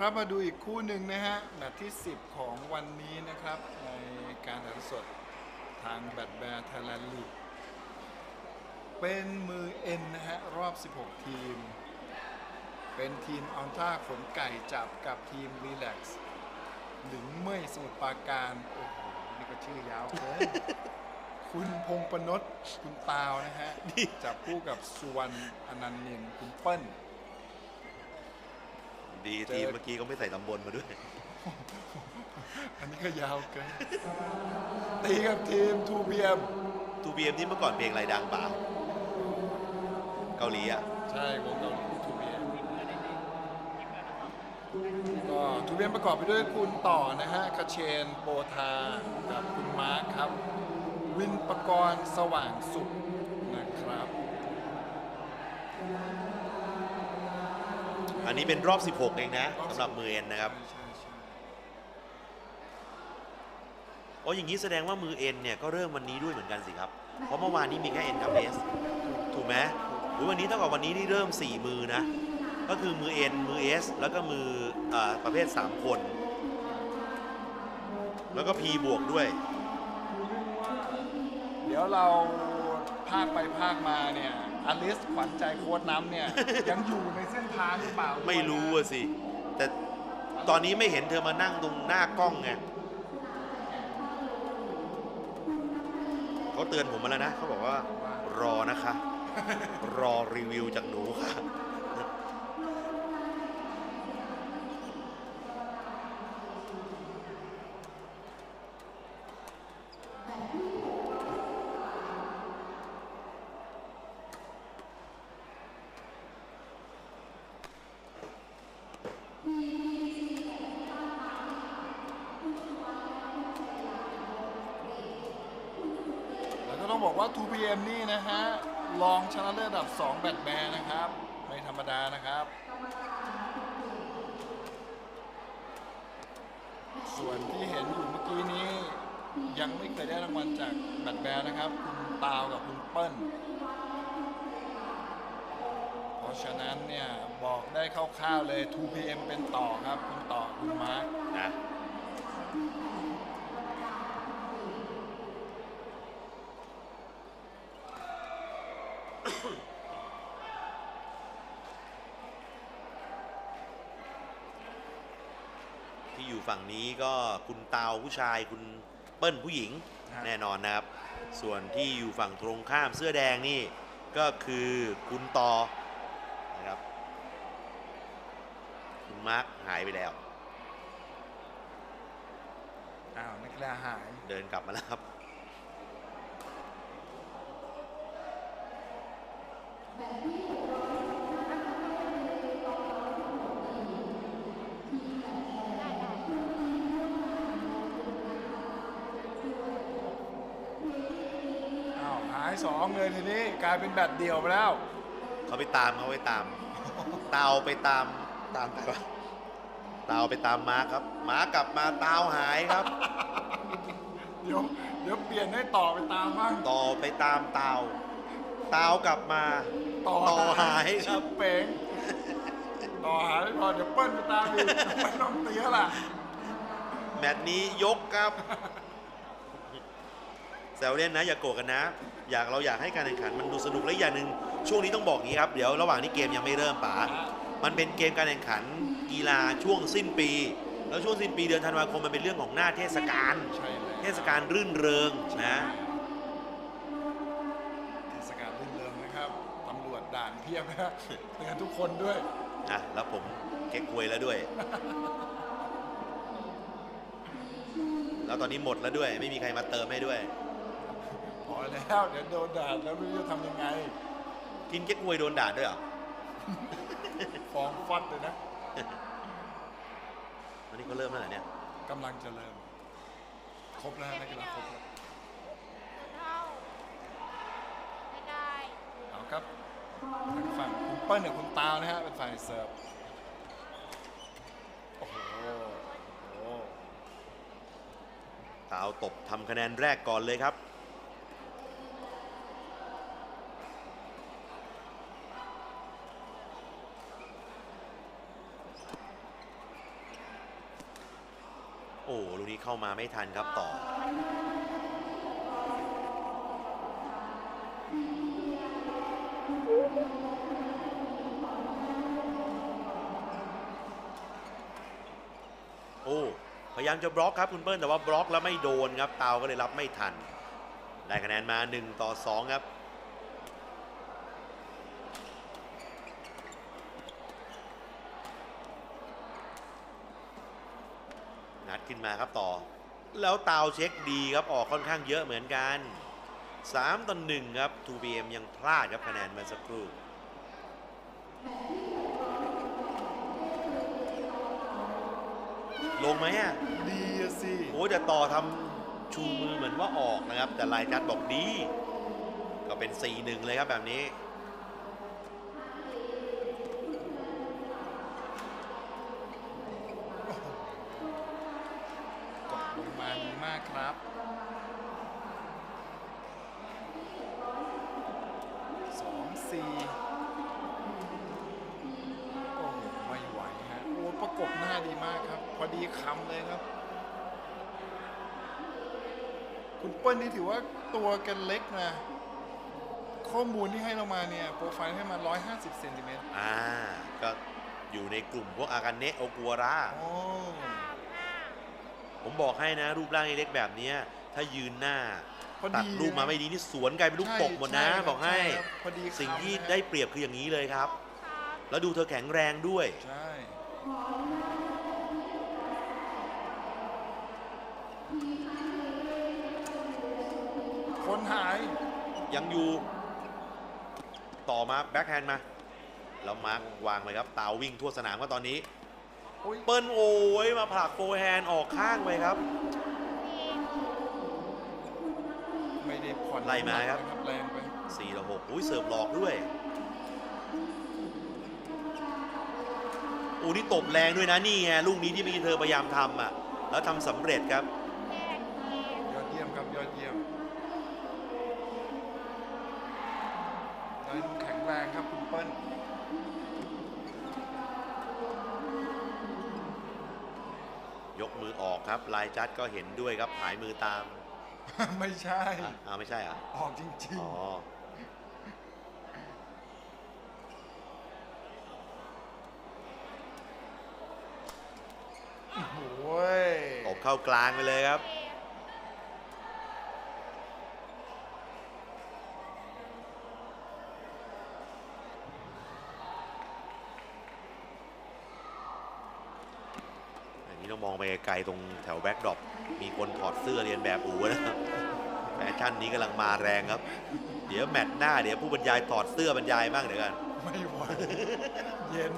ครับมาดูอีกคู่หนึ่งนะฮะแมตช์ที่ 10 ของวันนี้นะครับ ในการถ่ายทอดสดทางแบดแบร์ไทยแลนด์ลีกเป็นมือเอ็นนะฮะ รอบ 16 ทีม เป็นทีมอัลท่าขนไก่จับกับทีมรีแลกซ์หรือเมื่อยสมุทรปราการ โอ้โห นี่ก็ชื่อยาวเกินคุณพงประนศคุณตาวนะฮะ จับคู่กับสุวรรณอนันต์เนียนคุณเปิ้ล ดีเจอ ทีมเมื่อกี้ก็ไม่ใส่ตำบลมาด้วย อันนี้ก็ยาวเกิน ตีกับทีม 2PM ทูบีเอ็มนี่เมื่อก่อนเพลงอะไรดังเปล่าเกาหลีอะ ใช่วงเกาหลี 2PM ก็ 2PM ประกอบไปด้วยคุณต่อนะฮะคาเชนโปธากับคุณมาร์คครับ วินประกรณ์สว่างสุขนะครับ อั นนี้เป็นรอบ 16 เองนะสำหรับมือเอ็นนะครับใช่ใช่โอ้อย่างนี้แสดงว่ามือเอ็นเนี่ยก็เริ่มวันนี้ด้วยเหมือนกันสิครับ เพราะเมื่อวานนี้มีแค่เอ็นกับเอสถูกไหมวันนี้เท่ากับวันนี้นี่เริ่ม 4 มือนะ ก็คือมือเอ็นมือเอสแล้วก็มืออประเภท 3 คน แล้วก็ P บวกด้วย เดี๋ยวเราภาคไปภาคมาเนี่ย อลิสขวัญใจโค้ดน้ำเนี่ย ยังอยู่ในเส้นทางหรือเปล่าไม่รู้อะสิ แต่ตอนนี้ไม่เห็นเธอมานั่งตรงหน้ากล้องไงเขาเตือนผมมาแล้วนะเขาบอกว่ารอนะคะ รอรีวิวจากหนูค่ะ แล้วก็ต้องบอกว่า 2PM นี่นะฮะรองชนะเลิศอันดับ 2 แบทแมนนะครับ ไม่ธรรมดานะครับ ส่วนที่เห็นอยู่เมื่อกี้นี้ ยังไม่เคยได้รางวัลจากแบทแมนนะครับ คุณตาวกับคุณเปิ้ล เพราะฉะนั้นเนี่ยบอกได้คร่าวๆเลย 2PM เป็นต่อครับ คุณต่อคุณมาร์คนะที่อยู่ฝั่งนี้ก็คุณตาวผู้ชายคุณเปิ้ลผู้หญิงฮะแน่นอนนะครับ ส่วนที่อยู่ฝั่งตรงข้ามเสื้อแดงนี่ก็คือคุณตอนะครับคุณมาร์คหายไปแล้ว อ้าวนักกีฬาหาย เดินกลับมาแล้วครับ อ้าวหาย สองเลยทีนี้กลายเป็นแบตเดี่ยวไปแล้ว เขาไปตามเขาไปตามเตาไปตามตามใครวะเตาไปตามมาร์คครับมาร์คกลับมาเตาหายครับ เดี๋ยวเดี๋ยวเปลี่ยนให้ต่อไปตามบ้างต่อไปตามเตาเตากลับมาต่อต่อหายคชิรับปเป๋งต่อหายไม่พอเดี๋ยวเปิ้ลไปตามอีกไม่ต้องเตี้ยล่ะแมตช์นี้ยกครับ แซวเล่นนะอย่าโกรธกันนะ อยากเราอยากให้การแข่งขันมันดูสนุกและอีกอย่างหนึ่งช่วงนี้ต้องบอกงี้ครับเดี๋ยวระหว่างที่เกมยังไม่เริ่มป๋ามันเป็นเกมการแข่งขันกีฬาช่วงสิ้นปี แล้วช่วงสิ้นปีเดือนธันวาคมมันเป็นเรื่องของหน้าเทศกาลใช่เลยเทศกาลรื่นเริงนะเทศกาลรื่นเริงนะครับตำรวจด่านเพียบนะเตือนทุกคนด้วยนะแล้วผมเก๊กควยแล้วด้วย แล้วตอนนี้หมดแล้วด้วย ไม่มีใครมาเติมให้ด้วยพ อแล้วเดี๋ยวโดนด่าแล้วไม่รู้จะทำยังไง กินเก๊กควยโดนด่าด้วยเหรอฟ้องฟัดเลยนะตอนนี้ก็เริ่มแล้วเหรอเนี่ยกำลังจะเริ่ม ครบแล้วนักกีฬาครบแล้วเท่าไม่ได้เอาครับทางฝั่งคุณเปิ้ลกับคุณตาวนะฮะเป็นฝ่ายเสิร์ฟโอ้โหโอ้โหตาวตบทำคะแนนแรกก่อนเลยครับ โอ้ลูกนี้ เข้ามาไม่ทันครับต่อ โอ้พยายามจะบล็อกครับคุณเปิ้ลแต่ว่าบล็อกแล้วไม่โดนครับเตาก็เลยรับไม่ทัน ได้คะแนนมา 1 ต่อ 2 ครับ นัดขึ้น มาครับต่อ แล้วเตาเช็คดีครับออกค่อนข้างเยอะเหมือนกัน 3ต่อ1ครับ 2PM ยังพลาดครับคะแนนเมื่อสักครู่ลงไหมอะดีอะสิโอ้แต่ต่อทำชูมือเหมือนว่าออกนะครับ แต่ลายจัดบอกดี ก็เป็น 4-1 เลยครับแบบนี้าดีมากครับ สองสี่โอ้โหไม่ไหวฮะ โอ้ประกบหน้าดีมากครับ พอดีคำเลยครับ คุณเปิ้ลนี่ถือว่าตัวแกันเล็กนะ ข้อมูลที่ให้เรามาเนี่ย โปรไฟล์ให้มา 150เซนติเมตรอ่า ก็อยู่ในกลุ่มพวกอากาเนะโอกัวระโอ้สามห้า ผมบอกให้นะ รูปร่างเล็กๆแบบเนี้ยถ้ายืนหน้าพอตัดดีรูปมาไม่ดีนี่สวนกลายเป็นลูกตกหมดนะช่ครับบอกให้ช่ครับพอดีสิ่งที่คำนะได้เปรียบคืออย่างนี้เลยครับสามแล้วดูเธอแข็งแรงด้วย ใช่ คนหาย ยังอยู่ต่อมาแบ็คแฮนด์มา แล้วมาร์ควางไปครับเตาวิ่งทั่วสนามก็ตอนนี้โอ้ย เปิ้ลโอ้ยมาผลักโฟร์แฮนด์ออกข้างไปครับสี่ไม่ได้ผ่อนไล่มาครับ แรงไป4ต่อ6อุ้ยเสิร์ฟหลอกด้วยโอ้นี่ตบแรงด้วยนะนี่ไงลูกนี้ที่เมื่อกี้เธอพยายามทำอะ แล้วทำสำเร็จครับ ลายจัดก็เห็นด้วยครับหายมือตามไม่ใช่ อะอ้าวไม่ใช่เหรอะออกจริงอ๋อๆโอ้โหยตบเข้ากลางไปเลยครับ กมองมองไปไกลตรงแถวแบ็กดรอปมีคนถอดเสื้อเรียนแบบอูนะครับแฟชั่นนี้กำลังมาแรงครับ เดี๋ยวแมตช์หน้าเดี๋ยวผู้บรรยายถอดเสื้อบรรยายบ้างเดี๋ยวกัน ไม่ไหวเย็น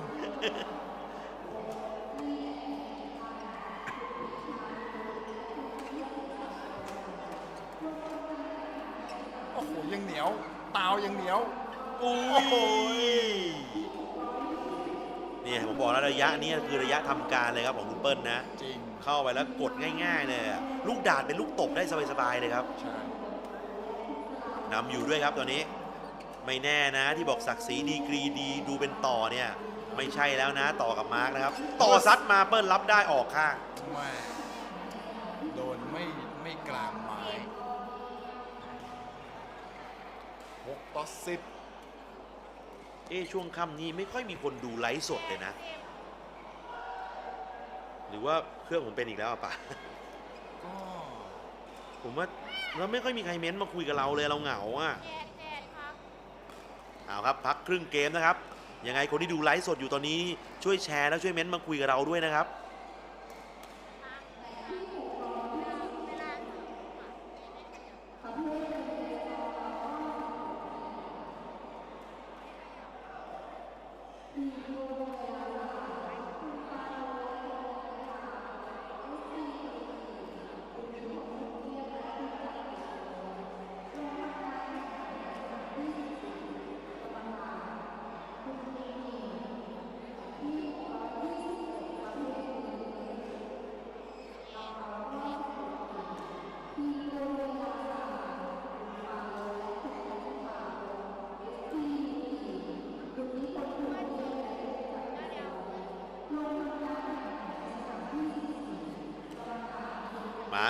ลยอะลูกดาดเป็นลูกตบได้สบายๆเลยครับใช่นำอยู่ด้วยครับตอนนี้ ไม่แน่นะที่บอกศักดิ์ศรีดีกรีดีดูเป็นต่อเนี่ย ไม่ใช่แล้วนะต่อกับมาร์กนะครับ ต่อซัดมาเปิ้ลรับได้ออกข้างไม่โดนไม่ไม่กลางไม้หกต่อสิบเอ๊ะช่วงค่ำนี้ไม่ค่อยมีคนดูไลฟ์สดเลยนะเกมหรือว่าเครื่องผมเป็นอีกแล้วอะป่ะ ก็ผมว่าแล้วไม่ค่อยมีใครเม้นต์มาคุยกับเราเลยเราเหงาอะแยกแยกครับเอาครับพักครึ่งเกมนะครับ ยังไงคนที่ดูไลฟ์สดอยู่ตอนนี้ช่วยแชร์แล้วช่วยเม้นต์มาคุยกับเราด้วยนะครับ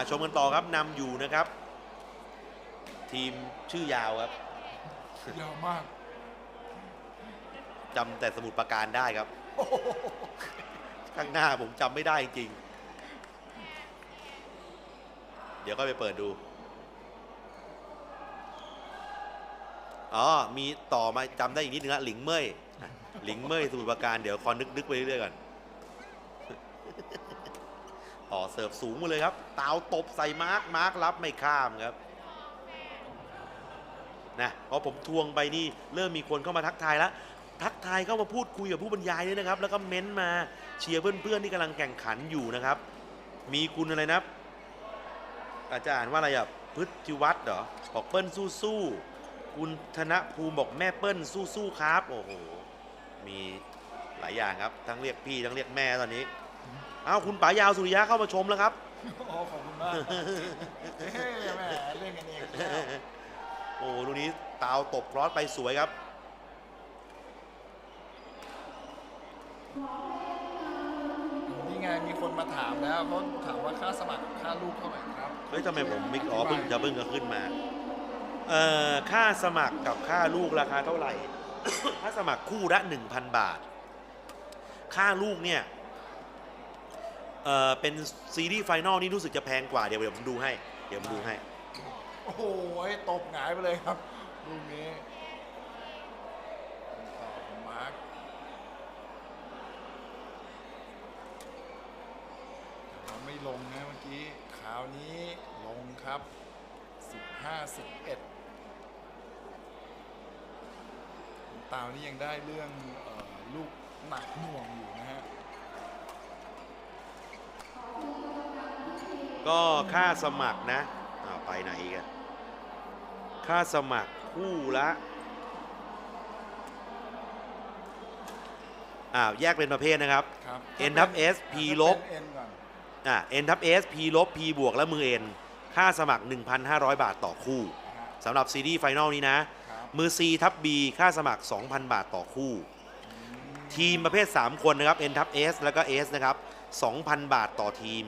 ชมกันต่อครับนำอยู่นะครับ ทีมชื่อยาวครับยาวมากจำแต่สมุดประการได้ครับ ข้างหน้าผมจำไม่ได้จริง เดี๋ยวก็ไปเปิดดู อ๋อ มีต่อมาจำได้อีกนิดนึงละหลิงเมยอะหลิงเมยสมุดประการเดี๋ยวคอนึกนึกไปเรื่อยๆก่อน ต่อเสิร์ฟสูงมาเลยครับตาวตบใส่มาร์คมาร์ครับไม่ข้ามครับนะพอผมทวงไปนี่เริ่มมีคนเข้ามาทักทายแล้ว ทักทายเข้ามาพูดคุยกับผู้บรรยายด้วยนะครับ แล้วก็เม้นต์มาเชียร์เพื่อนๆที่กำลังแข่งขันอยู่นะครับ มีคุณอะไรนะอาจารย์ว่าอะไรอะพฤติวัฒน์เหรอบอกเปิ้ลสู้ๆคุณธนภูมิบอกแม่เปิ้ลสู้ๆครับ โอ้โหมีหลายอย่างครับ ทั้งเรียกพี่ทั้งเรียกแม่ตอนนี้ อ้าวคุณป๋ายาวสุริยะเข้ามาชมแล้วครับโอ้ขอบคุณมากครับเฮ้ยแหม่เล่นกันเองแล้วโอ้ลูกนี้ตาวตบครอสไปสวยครับนี่ไงมีคนมาถามแล้วเขาถามว่าค่าสมัครกับค่าลูกเท่าไหร่ครับเฮ้ยทำไมผมไม่อ๋อเพิ่งจะเพิ่งจะขึ้นมาเอ่อค่าสมัครกับค่าลูกราคาเท่าไหร่ ค่าสมัครคู่ละ1,000 บาท ค่าลูกเนี่ย เอ่อเป็นซีรีส์ไฟนอลนี่รู้สึกจะแพงกว่าเดี๋ยวเดี๋ยวผมดูให้ เดี๋ยวผมดูให้ โอ้โหตบหงายไปเลยครับลูกนี้ต่อของมาร์คแต่ว่าไม่ลงนะเมื่อกี้คราวนี้ลงครับ 15 11ตาวนี่ยังได้เรื่องเออลูกหนักหน่วงอยู่ ก็ค่าสมัครนะอ้าวไปไหนอีกันค่าสมัครคู่ละอ้าวแยกเป็นประเภทนะครับ ครับ N ทับ S P ลบเอ็นก่อนอ่า N ทับ S P ลบ P บวกและมือ N ค่าสมัคร 1,500 บาทต่อคู่นะฮะสำหรับซีรีส์ไฟนอลนี้นะครับมือ C ทับ B ค่าสมัคร 2,000 บาทต่อคู่ ทีมประเภท 3 คนนะครับ N ทับ S แล้วก็ S นะครับ 2,000 บาทต่อทีม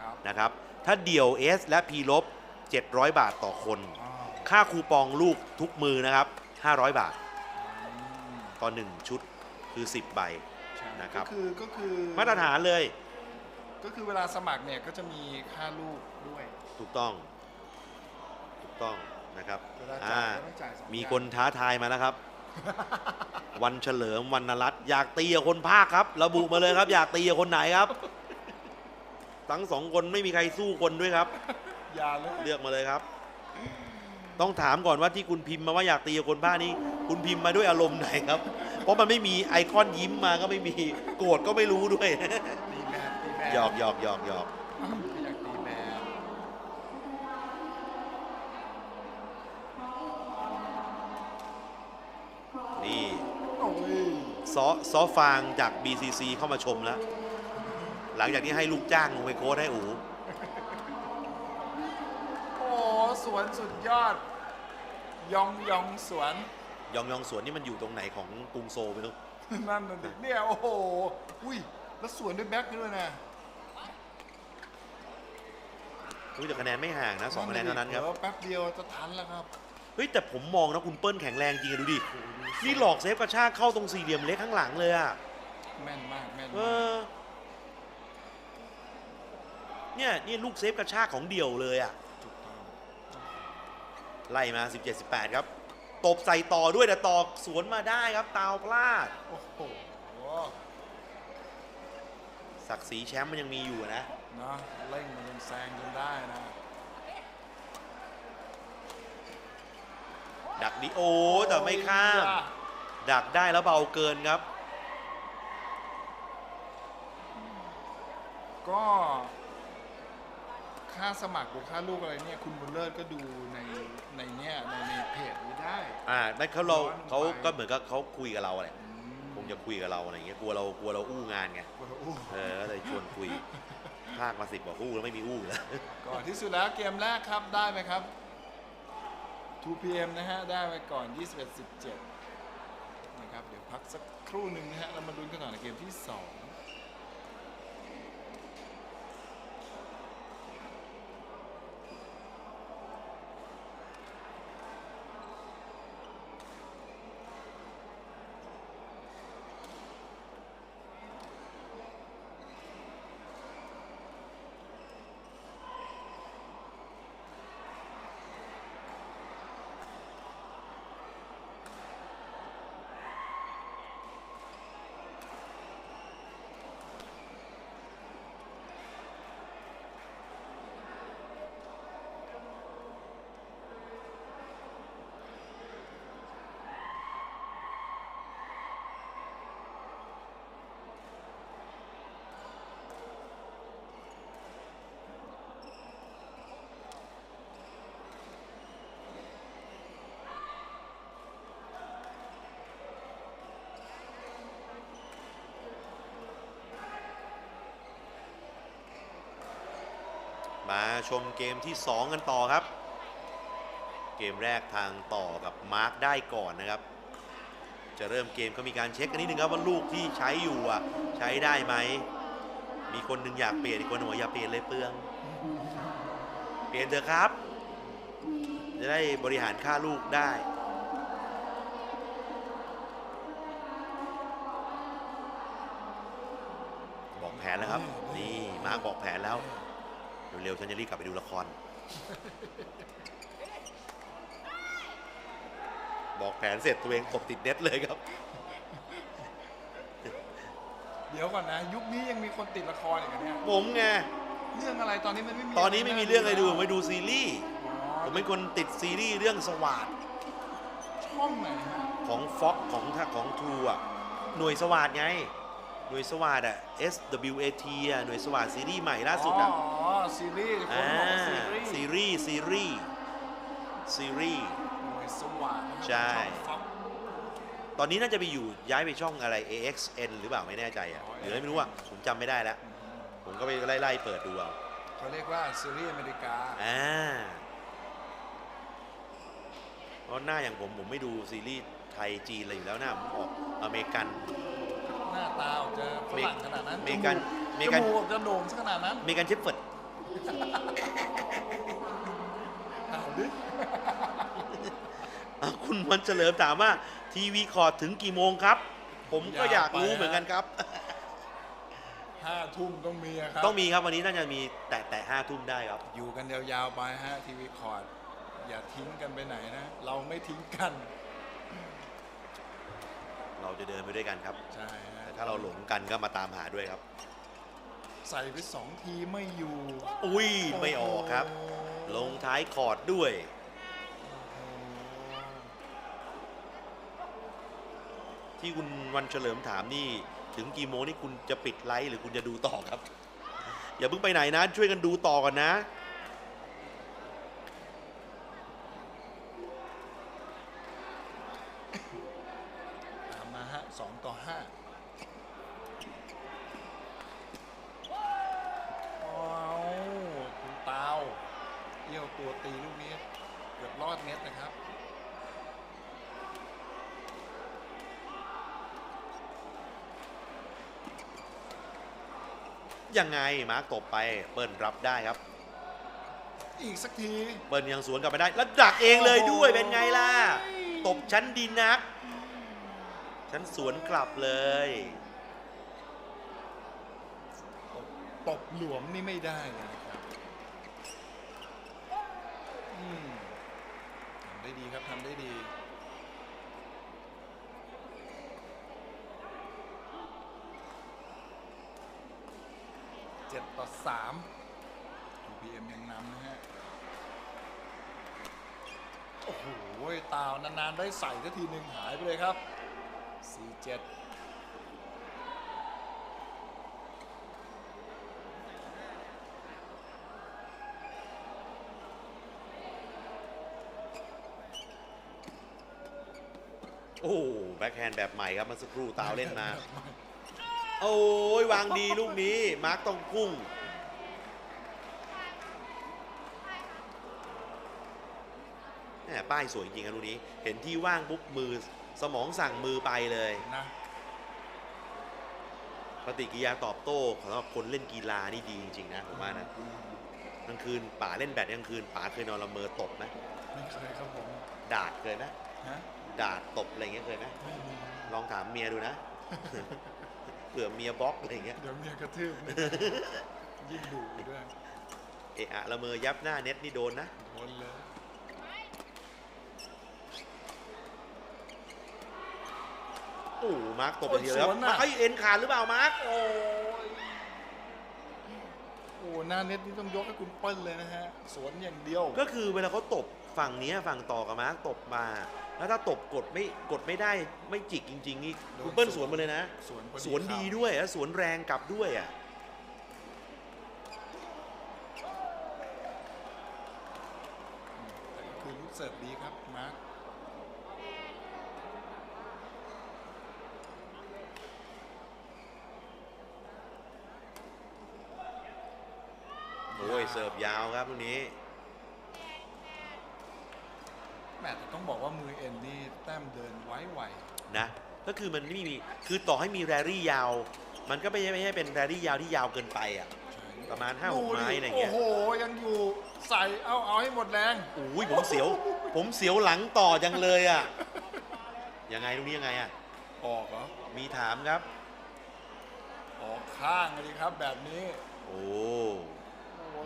ครับนะครับ ถ้าเดี่ยว S และ P ลบ 700 บาทต่อคนอ่าค่าคูปองลูกทุกมือนะครับ 500 บาทอืมต่อ 1 ชุดคือ 10 ใบใช่นะครับก็คือก็คือมาตรฐานเลย ก็คือเวลาสมัครเนี่ยก็จะมีค่าลูกด้วย ถูกต้อง ถูกต้องนะครับเวลาอ่าจ่ายก็ต้องจ่ายสองมีอย่างคนท้าทายมาแล้วครับ วันเฉลิมวันนรัตน์อยากตีกับคนภาคครับ ระบุมาเลยครับ อยากตีกับคนไหนครับ ทั้งสองคนไม่มีใครสู้คนด้วยครับ อย่าเลยเลือกมาเลยครับ ต้องถามก่อนว่าที่คุณพิมพ์มาว่าอยากตีกับคนภาคนี้ คุณพิมพ์มาด้วยอารมณ์ไหนครับ เพราะมันไม่มีไอคอนยิ้มมาก็ไม่มี โกรธก็ไม่รู้ด้วย ตีแมนตีแมนหยอกหยอกหยอกหยอกอยากตีแมนนี่ โอ้ย ซอซอฟางจาก BCC เข้ามาชมแล้ว หลังจากที่ให้ลูกจ้างลงไปโค้ดให้อูโอ้สวนสุดยอด ยองยองสวน ยองยองสวนนี่มันอยู่ตรงไหนของกรุงโซลไม่รู้ นั่นน่ะดิเนี่ยโอ้โหอุ้ยแล้วสวนด้วยแบ็คด้วยนะรู้แต่คะแนนไม่ห่างนะสองคะแนนเท่านั้นครับผลอแป๊บเดียวจะทันแล้วครับ เฮ้ยแต่ผมมองนะคุณเปิ้ลแข็งแรงจริงอะดูดิ นี่หลอกเซฟกระชากเข้าตรงสี่เหลี่ยมเล็กข้างหลังเลยอะแม่นมากแม่นเอมาก อ เนี่ยนี่ลูกเซฟกระชากของเดี่ยวเลยอะถูกต้องไล่มา 17-18 ครับ ตบใส่ต่อด้วยแต่ต่อสวนมาได้ครับ ตาวพลาดโอ้โหศักดิ์ศรีแชมป์มันยังมีอยู่อะนะนะเร่งมันยังแซงจนได้นะ ดักดิโอแต่ไม่ข้าม ดักได้แล้วเบาเกินครับ ก็ ค่าสมัครหรือค่าลูกอะไรเนี่ย คุณบุญเลิศก็ดูในในเนี่ยในในเพจนี้ได้ อ่านั่นเขาเราย้อนลงไปเขาก็เหมือนกับเขาคุยกับเราแหละอืมคงจะคุยกับเราอะไรอย่างเงี้ยกลัวเรากลัวเราอู้งานไงโอ้โหเออก็เลยชวนคุยภาคมาสิบกว่าอู้แล้วไม่มีอู้แล้วก่อนที่สุดแล้วเกมแรกครับได้ไหมครับ 2 PM นะฮะ ได้ไปก่อน 21-17 นะครับ เดี๋ยวพักสักครู่หนึ่งนะฮะเรามาลุ้นกันต่อในเกมที่ 2 มาชมเกมที่ 2 กันต่อครับ เกมแรกทางต่อกับมาร์คได้ก่อนนะครับ จะเริ่มเกมก็มีการเช็คกันนิดนึงครับว่าลูกที่ใช้อยู่อะใช้ได้ไหม มีคนหนึ่งอยากเปลี่ยนอีกคนหนึ่งบอกอย่าเปลี่ยนเลยเปลือง เปลี่ยนเถอะครับ จะได้บริหารค่าลูกได้บอกแผนแล้วครับ นี่มาร์คบอกแผนแล้ว เร็วๆฉันจะรีบกลับไปดูละคร บอกแผนเสร็จตัวเองตบติดเน็ตเลยครับ เดี๋ยวก่อนนะ ยุคนี้ยังมีคนติดละครอีกเหรอเนี่ยผมไง เรื่องอะไรตอนนี้มันไม่มีตอนนี้ไม่มีเรื่องอะไรดูผมไปดูดูซีรีส์ผมเป็นคนติดซีรีส์เรื่องสวาดช่องไหนฮะของฟ็อกของทางของทรูอะ หน่วยสวาดไง หน่วยสวาดอะ SWAT อะหน่วยสวาดซีรีส์ใหม่ล่าสุดอะอ๋อ ซีรีส์คนอ่าบอกว่าซีรีส์ซีรีส์ซีรีส์ซีรีส์หน่วยสว่างนะครับใช่ อง Fox ตอนนี้น่าจะไปอยู่ย้ายไปช่องอะไร AXN หรือเปล่าไม่แน่ใจอะอ๋อหรืออะไรไม่รู้อะผมจำไม่ได้แล้ว ผมก็ไปไล่ๆเปิดดูเอาเขาเรียกว่าซีรีส์อเมริกา อ่าเพราะหน้าอย่างผมผมไม่ดูซีรีส์ไทยจีนอะไรอยู่แล้วหน้าผมออกอเมริกัน หน้าตาเจอฝรั่งขนาดนั้นเมกันจเมมูกกันจมูกจะโด่งซะขนาดนั้นอเมริกันเชฟเฟิร์ดเอาดิอะคุณมันเฉลิมถามว่า ทีวีคอร์ดถึงกี่โมงครับ ผมก็อยากรู้เหมือนกันครับ ห้าทุ่มต้องมีอะครับต้องมีครับวันนี้น่าจะมีแต่แต่ห้าทุ่มได้ครับ อยู่กันยาวๆไปฮะทีวีคอร์ดอย่าทิ้งกันไปไหนนะ เราไม่ทิ้งกัน เราจะเดินไปด้วยกันครับ ใช่ฮะแต่ ถ้าเราหลงกันก็มาตามหาด้วยครับ ใส่ไปสองทีไม่อยู่อุ้ยไม่ออกครับ ลงท้ายคอร์ดด้วยโอ้โหที่คุณวันเฉลิมถามนี่ ถึงกี่โมงนี่คุณจะปิดไลฟ์หรือคุณจะดูต่อครับ อย่าเพิ่งไปไหนนะ ช่วยกันดูต่อกันนะ ตามมาฮะสองต่อห้าว้าวคุณตาวเยี่ยวตัวตีลูกนี้เกือบรอดเน็ตนะครับ ยังไงมาร์กตบไปเปิ้ลรับได้ครับ อีกสักที เปิ้ลยังสวนกลับมาได้ แล้วดักเองเลยด้วยโอ้โหเป็นไงล่ะ ตบชั้นดีนักฉันสวนกลับเลยตบหลวมนี่ไม่ได้เลยนะครับอืมทำได้ดีครับทำได้ดี เจ็ดต่อสาม UPM ยังนำนะฮะ โอ้โห ตาว นานๆ ได้ใส่สักทีหนึ่งหายไปเลยครับ 4-7โอ้แบ็คแฮนด์แบบใหม่ครับเมื่อสักครู่ตาวเล่นมา โอ้ยวางดีลูกนี้ มาร์กต้องพุ่ง แหม ป้ายสวยจริงๆครับลูกนี้ เห็นที่ว่างปุ๊บมือสมองสั่งมือไปเลยนะปฏิกิริยาตอบโต้สำหรับคนเล่นกีฬานี่ดีจริงๆนะผมว่านะกลางคืนป๋าเล่นแบดกลางคืนป๋าเคยนอนละเมอตบไหมไม่เคยครับผมดาดเคยไหมฮะดาดตบอะไรเงี้ยเคยไหมไม่มีลองถามเมียดูนะเผื่อเมียบล็อกอะไรเงี้ยเดี๋ยวเมียกระทืบยิ่งดุด้วยเอะอะละเมอยับหน้าเน็ตนี่โดนนะ โดนเลย โอ้มาร์กตบไปทีแล้วมาร์คเอ้ยเอ็นขาดหรือเปล่ามาร์กโอ้ยโอ้หน้าเน็ตนี่ต้องยกให้คุณเปิ้ลเลยนะฮะ สวนอย่างเดียว ก็คือเวลาเขาตบฝั่งเนี้ยฝั่งต่อกับมาร์กตบมา แล้วถ้าตบกดไม่กดไม่ได้ไม่จิกจริง ๆ นี่คุณเปิ้ลสวนมาเลยนะ สวนพอสวนดีด้วยแล้วสวนแรงกลับด้วยอะแต่ก็คือลูกเสิร์ฟดีครับ มาร์ค เสิร์ฟยาวครับลูกนี้ แหมแต่ต้องบอกว่ามือเอ็นนี่แต้มเดินไว้ไวนะก็คือมันไม่มีคือต่อให้มีแรรี่ยาว มันก็ไม่ใช่ไม่ใช่เป็นแรรี่ยาวที่ยาวเกินไปอะ ประมาณห้าหกดูดิไม้อะไรเงี้ย โอ้โห ยังอยู่ใส่เอาเอาให้หมดแรงอุ้ยผมเสียว ผมเสียวหลังต่อจังเลยอะ ยังไงลูกนี้ยังไงอะ ออกเหรอ มีถามครับ ออกข้างเลยครับแบบนี้ โอ้โอ้โห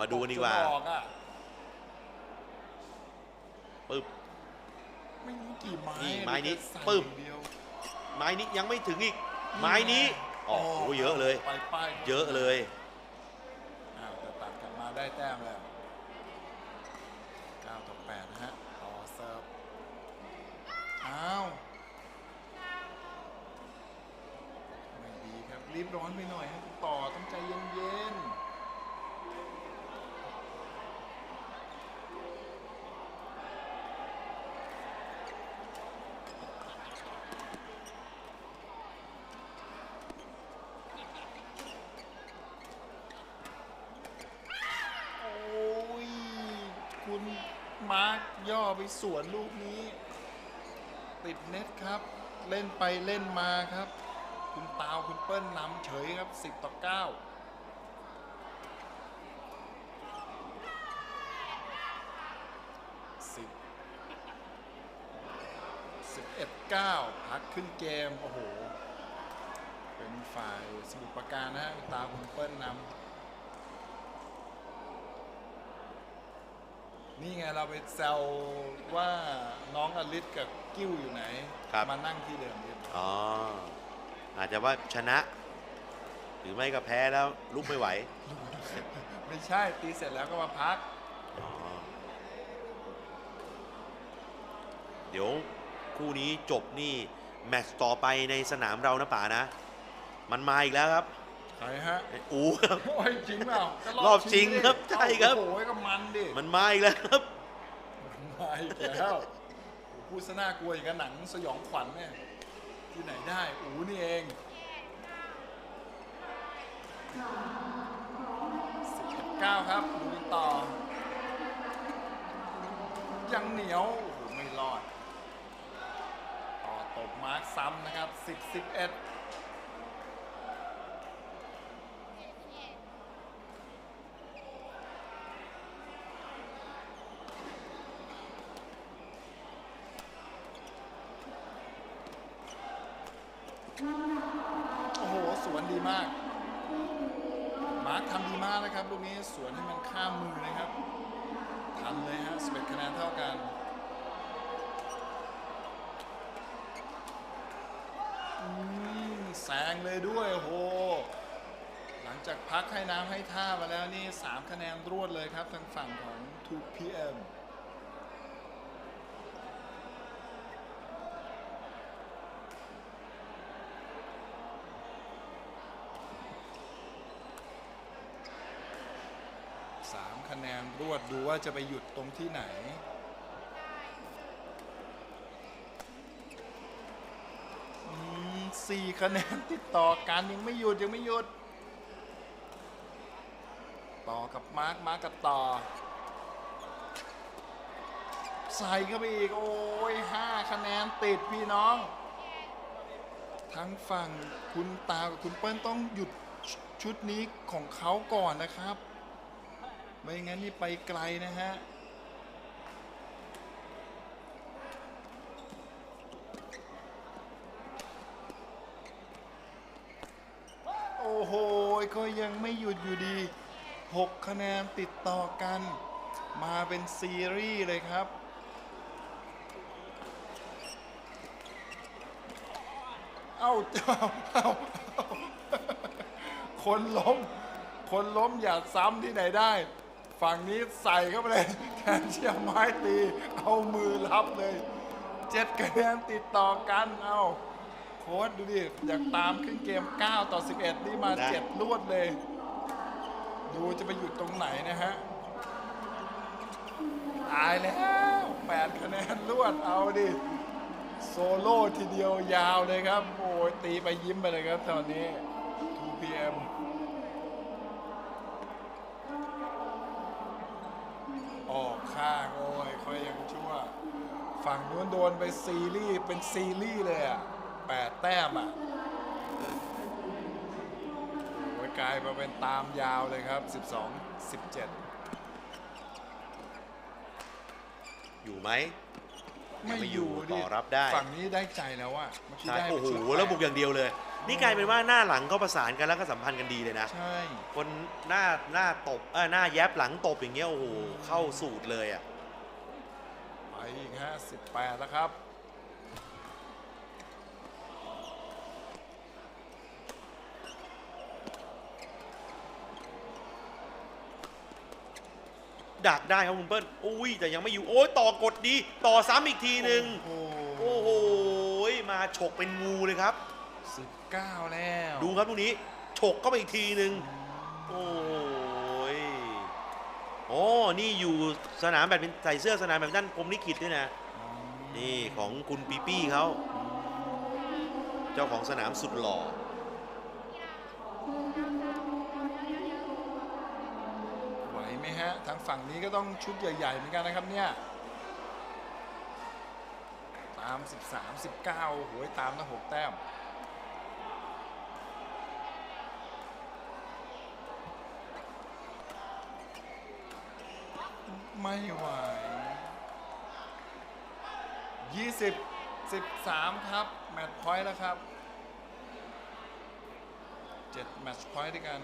มาดูกันดีกว่าตจนออกอะปึ๊บไม่รู้กี่ไม้นี่ไม้นี้ใส่ปึ๊บอย่างเดียวไม้นี้ยังไม่ถึงอีก ไม้นี้อ๋อโอ้เยอะเลยไปป้ายเยอะเลยอ้าวแต่ตัดกลับมาได้แต้มแล้ว9ต่อ8นะฮะต่อเซิร์ฟอ้าวไม่ดีครับรีบร้อนไปหน่อยฮะต่อต้องใจเย็นๆ โอ้ย คุณมาร์คย่อไปสวนลูกนี้ ติดเน็ตครับ เล่นไปเล่นมาครับ คุณตาวคุณเปิ้ลนำเฉยครับ 10 ต่อ9สิบสิบเอ็ดเก้าพักขึ้นเกม โอ้โห เป็นฝ่ายสมุทรปราการนะฮะตาคุณเปิ้ลนำ นี่ไงเราไปแซวว่าน้องอลิศกับกิ้วอยู่ไหน ครับ มานั่งที่เดิมดิอ๋อ อาจจะว่าชนะ หรือไม่ก็แพ้แล้วลุกไม่ไหว ไม่ใช่ตีเสร็จแล้วก็มาพัก อ๋อ เดี๋ยวคู่นี้จบนี่ แมตช์ต่อไปในสนามเรานะป่านะ มันมาอีกแล้วครับ ใครฮะไอ้อูครับ โอ้ยจริงเปล่าก็รอบชิงครับดิใช่ครับ โอ้โหก็มันดิมันมาอีกแล้วครับ มาอีกแล้วพูดซะน่ากลัวอย่างกับหนังสยองขวัญเนี่ยที่ไหนได้อูนี่เอง11 9ครับดูกันต่อ ยังเหนียวโอ้โหไม่รอด ต่อตบมาร์คซ้ำนะครับ 10 11 โอ้โห สวนดีมาก มาร์คทำดีมาก นี้สวนให้มันข้ามมือนะครับทันเลยฮะ11คะแนนเท่ากันแซงเลยด้วยโอ้โห หลังจากพักให้น้ำให้ท่ามาแล้วนี่ 3 คะแนนรวดเลยครับทางฝั่งของ 2PM สามคะแนนรว ดูว่าจะไปหยุดตรงที่ไหน สี่คะแนนติดต่อกันยังไม่หยุดยังไม่หยุด ต่อกับมาร์คมาร์คกับต่อ ใส่เข้าไปอีก โอ้ยห้าคะแนนติดพี่น้อง ทั้งฝั่งคุณตากับคุณเปิ้ลต้องหยุดชุดนี้ของเขาก่อนนะครับ ไม่งั้นนี่ไปไกลนะฮะโอ้โห ก็ยังไม่หยุดอยู่ดี 6 คะแนนติดต่อกัน มาเป็นซีรีส์เลยครับเอ้าเจ้าเอ้าเอ้าคนล้ม คนล้มอย่าซ้ำที่ไหนได้ ฝั่งนี้ใส่เข้าไปเลยแทนเชียร์ไม้ตี เอามือรับเลยเจ็ดคะแนนติดต่อกันเอาโค้ดดูดิอยากตามขึ้นเกม 9 ต่อ 11 นี่มานะ7รวดเลย ดูจะไปหยุดตรงไหนนะฮะตายแล้ว8คะแนนรวดเอาดิ โซโล่ทีเดียวยาวเลยครับ โอ้ยตีไปยิ้มไปเลยครับตอนนี้ 2PM ข้างโอ้ยค่อยยังชั่ว ฝั่งนู้นโดนไปซีรีส์เป็นซีรีส์เลยอะแปดแต้มอะโอ้ยกลายมาเป็นตามยาวเลยครับ 12 17อยู่ไหมไม่ไม่ออยู่ยู่ดิต่อรับได้ ฝั่งนี้ได้ใจแล้วอะเมื่อกี้ใช่ได้ไปโอ้โหชุดแล้วบุกปดอย่างเดียวเลย นี่กลายเป็นว่าหน้าหลังก็ประสานกันแล้วก็สัมพันธ์กันดีเลยนะ ใช่ คนหน้าหน้าตบเออหน้าแยบหลังตบอย่างเงี้ยโอ้โหเข้าสูตรเลยอะไปอีกฮะ18 แล้วครับ ดักได้ครับคุณเปิ้ลอุ้ยแต่ยังไม่อยู่โอ้ยต่อกดดี ต่อซ้ำอีกทีหนึ่งโอ้โหโอ้โหมาฉกเป็นงูเลยครับ 19แล้วดูครับตรงนี้ฉกเข้าไปอีกทีหนึ่งโอ้ยโอ้นี่อยู่สนามแบดมินใส่เสื้อสนามแบดมินตันพรหมลิขิตด้วยนะอ๋อนี่ของคุณปีปี้เขาเจ้าของสนามสุดหล่อไหวไหมฮะ ทางฝั่งนี้ก็ต้องชุดใหญ่ๆเหมือนกันนะครับเนี่ยตาม 13 19โอ้โหตามตั้ง6แต้ม ไม่ไหว 20 13 ครับ แมตช์พอยต์แล้วครับ 7 แมตช์พอยต์ด้วยกัน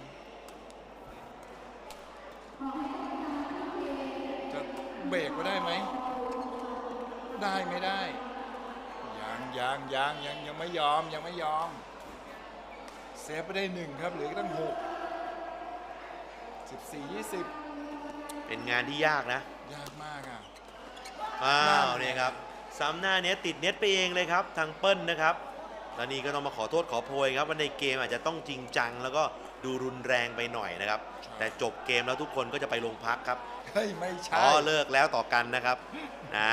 จะเบรกไว้ได้ไหม ได้ไม่ได้ ยังยังยังยังยังไม่ยอมยังไม่ยอม เซฟไปได้หนึ่งครับ เหลือตั้งหกสิบสี่ยี่สิบ เป็นงานที่ยากนะ ยากมากอะ อ้านั่วนไงเนี่ยครับซ้ำหน้าเน็ตติดเน็ตไปเองเลยครับ ทางเปิ้ลนะครับแล้วนี่ก็ต้องมาขอโทษขอโพยครับว่าในเกมอาจจะต้องจริงจัง แล้วก็ดูรุนแรงไปหน่อยนะครับ แต่จบเกมแล้วทุกคนก็จะไปโรงพักครับเฮ้ยไม่ใช่อ๋อเลิกแล้วต่อกันนะครับนะ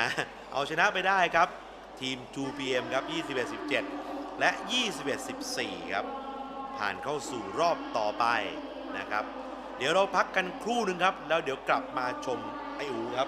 เอาชนะไปได้ครับ ทีม 2PM ครับ 21-17 และ 21-14 ครับ ผ่านเข้าสู่รอบต่อไปนะครับ เดี๋ยวเราพักกันครู่หนึ่งครับ แล้วเดี๋ยวกลับมาชมไออูครับ